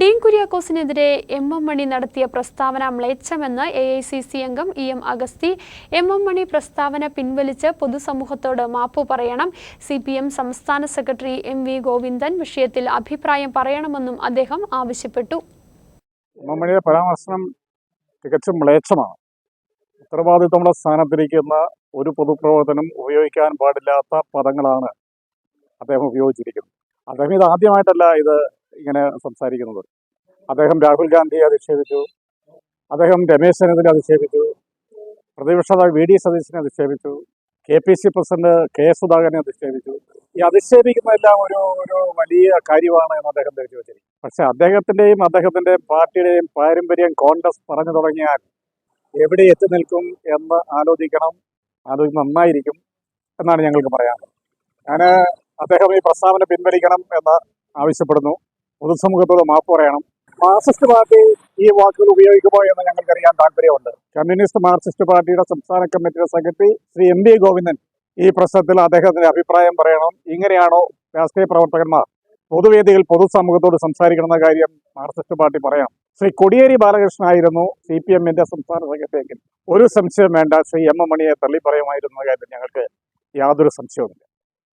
ഡീൻ കുര്യാക്കോസിനെതിരെ M M Mani നടത്തിയ പ്രസ്താവന മ്ലേച്ഛമെന്ന് എ ഐ സി സി അംഗം E M Agasthi M M Mani പ്രസ്താവന പിൻവലിച്ച് പൊതുസമൂഹത്തോട് മാപ്പു പറയണം. സി പി എം സംസ്ഥാന സെക്രട്ടറി എം വി ഗോവിന്ദൻ വിഷയത്തിൽ അഭിപ്രായം പറയണമെന്നും അദ്ദേഹം ആവശ്യപ്പെട്ടു. ഉമ്മമണിയുടെ പരാമർശനം തികച്ചും മ്ലേച്ഛമാണ്. ഉത്തരവാദിത്തമുള്ള സ്ഥാനത്തിരിക്കുന്ന ഒരു പൊതുപ്രവർത്തനം ഉപയോഗിക്കാൻ പാടില്ലാത്ത പദങ്ങളാണ് അദ്ദേഹം ഉപയോഗിച്ചിരിക്കുന്നത്. അദ്ദേഹം ഇത് ആദ്യമായിട്ടല്ല ഇത് ഇങ്ങനെ സംസാരിക്കുന്നത് അദ്ദേഹം രാഹുൽ ഗാന്ധിയെ അധിക്ഷേപിച്ചു. അദ്ദേഹം രമേശ് ചെന്നിത്തല അധിക്ഷേപിച്ചു. പ്രതിപക്ഷ വി ഡി സതീശനെ അധിക്ഷേപിച്ചു. K P C president K S സുധാകരനെ അധിക്ഷേപിച്ചു. ഈ അധിക്ഷേപിക്കുന്നതെല്ലാം ഒരു ഒരു വലിയ കാര്യമാണ് എന്ന് അദ്ദേഹം ധരിച്ചു വെച്ചിരിക്കും പക്ഷെ അദ്ദേഹത്തിന്റെയും അദ്ദേഹത്തിന്റെ പാർട്ടിയുടെയും പാരമ്പര്യം കോൺഗ്രസ് പറഞ്ഞു തുടങ്ങിയാൽ എവിടെ എത്തി നിൽക്കും എന്ന് ആലോചിക്കണം. ആലോചിച്ച് നന്നായിരിക്കും എന്നാണ് ഞങ്ങൾക്ക് പറയാനുള്ളത്. ഞാൻ അദ്ദേഹം ഈ പ്രസ്താവന പിൻവലിക്കണം എന്ന് ആവശ്യപ്പെടുന്നു. പൊതുസമൂഹത്തോട് മാപ്പ് പറയണം. മാർക്സിസ്റ്റ് പാർട്ടി ഈ വാക്കുകൾ ഉപയോഗിക്കുമോ എന്ന് ഞങ്ങൾക്കറിയാൻ താല്പര്യമുണ്ട്. കമ്മ്യൂണിസ്റ്റ് മാർക്സിസ്റ്റ് പാർട്ടിയുടെ സംസ്ഥാന കമ്മിറ്റിയുടെ secretary Shri M B Govindan ഈ പ്രശ്നത്തിൽ അദ്ദേഹത്തിന്റെ അഭിപ്രായം പറയണം. ഇങ്ങനെയാണോ രാഷ്ട്രീയ പ്രവർത്തകന്മാർ പൊതുവേദികൾ പൊതുസമൂഹത്തോട് സംസാരിക്കണമെന്ന കാര്യം മാർക്സിസ്റ്റ് പാർട്ടി പറയാം. ശ്രീ കൊടിയേരി ബാലകൃഷ്ണൻ ആയിരുന്നു സി പി എമ്മിന്റെ സംസ്ഥാന സെക്രട്ടറി എങ്കിൽ ഒരു സംശയം വേണ്ട ശ്രീ എം എം മണിയെ തള്ളി പറയുമായിരുന്ന ഞങ്ങൾക്ക് യാതൊരു സംശയവുമില്ല.